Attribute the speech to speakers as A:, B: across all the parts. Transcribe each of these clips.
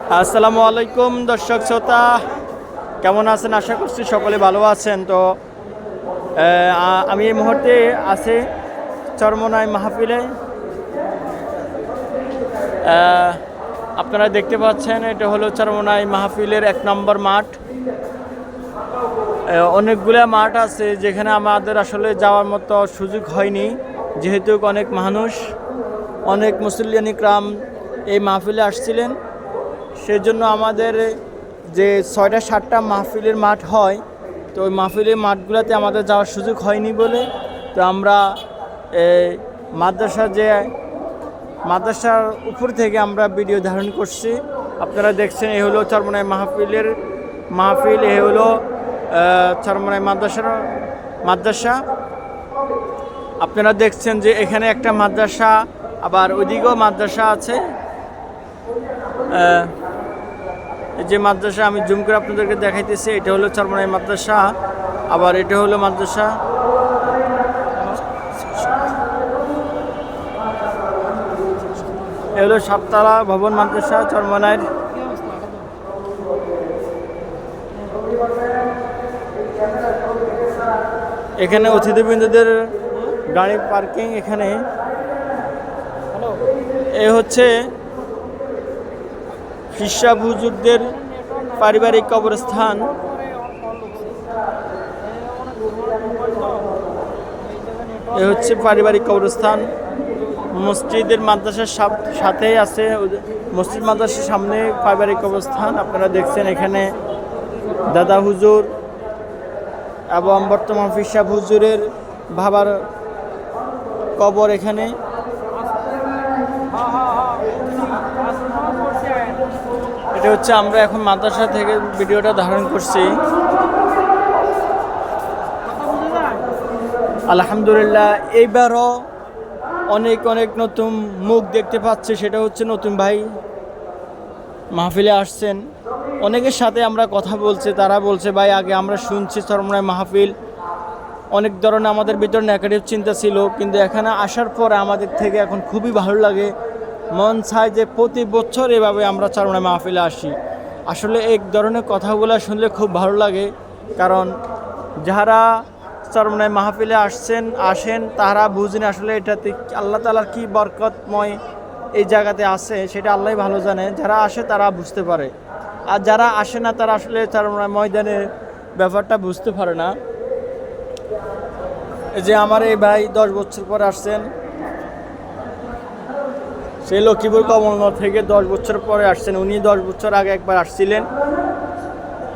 A: আসসালামু আলাইকুম, দর্শক শ্রোতা। কেমন আছেন? আশা করছি সকলে ভালো আছেন। তো আমি এই মুহূর্তে আছি চরমনাই মাহফিলে। আপনারা দেখতে পাচ্ছেন, এটা হলো চরমনাই মাহফিলের এক নম্বর মাঠ। অনেকগুলা মাঠ আছে যেখানে আমাদের আসলে যাওয়ার মতো সুযোগ হয়নি। যেহেতু অনেক মানুষ, অনেক মুসলিয়ান ইকরাম এই মাহফিলে আসছিলেন। সেজন্য আমাদের যে ছয়টা সাতটা মাহফিলের মাঠ হয় তো ওই মাহফিলের মাঠগুলোতে আমাদের যাওয়ার সুযোগ হয়নি বলে তো আমরা এই মাদ্রাসা যে মাদ্রাসার উপর থেকে আমরা ভিডিও ধারণ করছি। আপনারা দেখছেন এ হলো চরমনাই মাহফিলের মাহফিল এ হলো আহ, চরমনাই মাদ্রাসার মাদ্রাসা। আপনারা দেখছেন যে এখানে একটা মাদ্রাসা আবার ওইদিকেও মাদ্রাসা আছে। যে মাদ্রাসা আমি জুম করে আপনাদেরকে দেখাইতেছি, এটা হলো চরমনাই মাদ্রাসা, আবার এটা হলো মাদ্রাসা এ হলো সাততলা ভবন মাদ্রাসা, চরমনাইয়ের। এখানে অতিথিবৃন্দদের গাড়ি পার্কিং এখানে। এ হচ্ছে হিসাব হুজুরদের পারিবারিক কবরস্থান। এ হচ্ছে পারিবারিক কবরস্থান। মসজিদের মাদ্রাসার সাথেই আছে। মসজিদ মাদ্রাসার সামনে পারিবারিক কবরস্থান। আপনারা দেখছেন এখানে দাদা হুজুর এবং বর্তমান ফিসাব হুজুরের বাবার কবর এখানে। এটা হচ্ছে আমরা এখন মাদ্রাসা থেকে ভিডিওটা ধারণ করছি। আলহামদুলিল্লাহ, এইবারও অনেক অনেক নতুন মুখ দেখতে পাচ্ছে, সেটা হচ্ছে নতুন ভাই মাহফিলে আসছেন। অনেকের সাথে আমরা কথা বলছি, তারা বলছে, ভাই, আগে আমরা শুনছি চরমনায় মাহফিল। অনেক ধরনের আমাদের ভিতর নেগেটিভ চিন্তা ছিল, কিন্তু এখানে আসার পর আমাদের থেকে এখন খুবই ভালো লাগে। মন চায় যে প্রতি বছর এভাবে আমরা চরমনায় মাহফিলে আসি। আসলে এক ধরনের কথাগুলো শুনলে খুব ভালো লাগে, কারণ যারা চরমনায় মাহফিলে আসছেন, আসেন তারা বুঝেন আসলে এটাতে আল্লাহ তালার কী বরকতময় এই জায়গাতে আছে, সেটা আল্লাহ ভালো জানে। যারা আসে তারা বুঝতে পারে। আর যারা আসে না, তারা আসলে চরমনায় ময়দানের ব্যাপারটা বুঝতে পারে না। যে আমার এই ভাই দশ বছর পর আসছেন সেই লক্ষ্মীপুর কমলনগর থেকে দশ বছর পরে আসছেন। উনি দশ বছর আগে একবার আসছিলেন।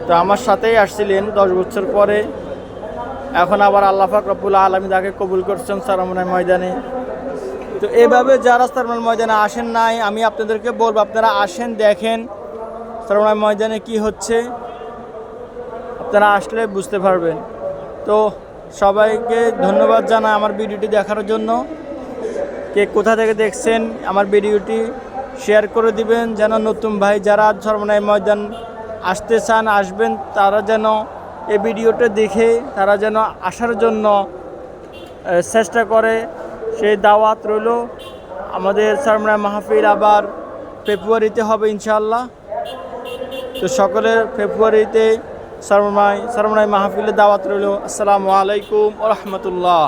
A: তো আমার সাথেই আসছিলেন দশ বছর পরে। এখন আবার আল্লাহ পাক রব্বুল আলমী তাকে কবুল করছেন সারামনায় ময়দানে। তো এভাবে যারা সারমনায় ময়দানে আসেন নাই, আমি আপনাদেরকে বলব, আপনারা আসেন, দেখেন সারমনায় ময়দানে কি হচ্ছে। আপনারা আসলে বুঝতে পারবেন। তো সবাইকে ধন্যবাদ জানাই আমার ভিডিওটি দেখার জন্য। কে কোথা থেকে দেখছেন আমার ভিডিওটি শেয়ার করে দিবেন, যেন নতুন ভাই যারা সর্বনায় ময়দান আসতে চান, আসবেন, তারা যেন এই ভিডিওটা দেখে, তারা যেন আসার জন্য চেষ্টা করে। সেই দাওয়াত রইল। আমাদের সরমনায় মাহফিল আবার ফেব্রুয়ারিতে হবে ইনশাল্লাহ তো সকলের ফেব্রুয়ারিতে সরমনায় সরমনায় মাহফিলের দাওয়াত রইল। আসসালামু আলাইকুম রহমতুল্লাহ।